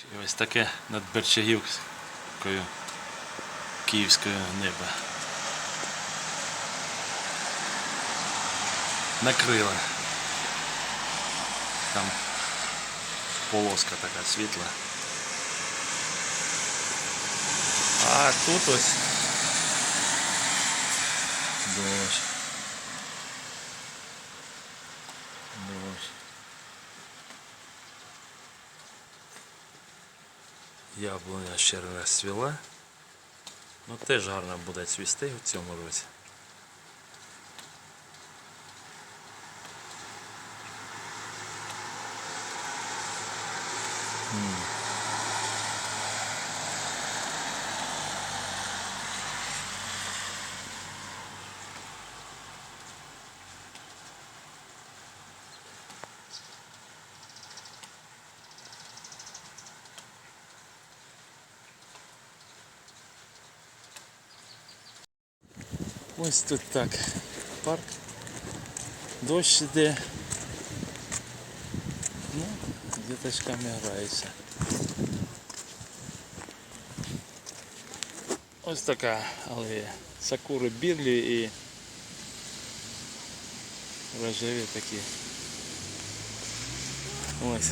І ось таке над Берчагівською київською небо. Накрила. Там полоска така світла. А тут ось дощ. Яблуня ще не розцвіла. Ну теж гарно буде цвісти в цьому році. Ось тут так. Парк. Дощ іде. Ну, діточками граються. Ось така алея. Сакури бірлі і рожеві такі. Ось.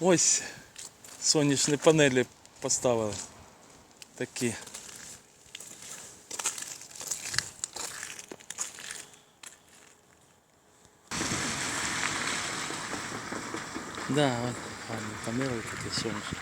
Ось сонячні панелі поставили. Такі. Да, от гарні панели такі сонячні.